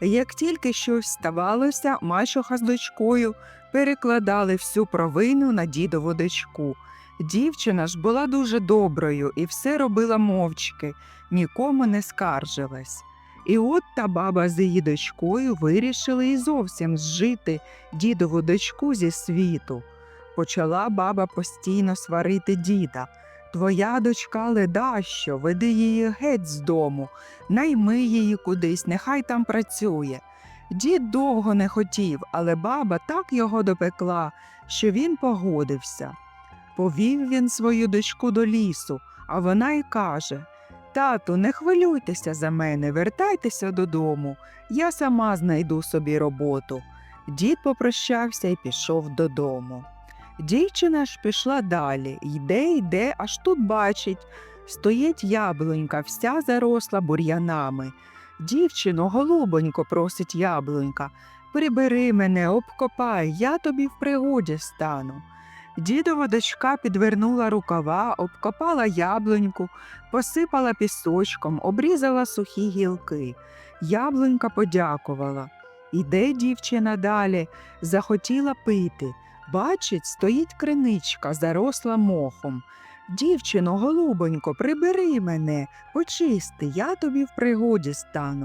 Як тільки щось ставалося, мачуха з дочкою перекладали всю провину на дідову дочку. Дівчина ж була дуже доброю і все робила мовчки, нікому не скаржилась. І от та баба з її дочкою вирішили і зовсім зжити дідову дочку зі світу. Почала баба постійно сварити діда. Твоя дочка ледащо, веди її геть з дому, найми її кудись, нехай там працює. Дід довго не хотів, але баба так його допекла, що він погодився. Повів він свою дочку до лісу, а вона й каже Тату, не хвилюйтеся за мене, вертайтеся додому, я сама знайду собі роботу. Дід попрощався і пішов додому. Дівчина ж пішла далі, йде, йде, аж тут бачить. Стоїть яблунька, вся заросла бур'янами. Дівчино, голубонько, просить яблунька, прибери мене, обкопай, я тобі в пригоді стану. Дідова дочка підвернула рукава, обкопала яблуньку, посипала пісочком, обрізала сухі гілки. Яблунька подякувала. Іде дівчина далі, захотіла пити. Бачить, стоїть криничка, заросла мохом. Дівчино, голубонько, прибери мене, почисти, я тобі в пригоді стану.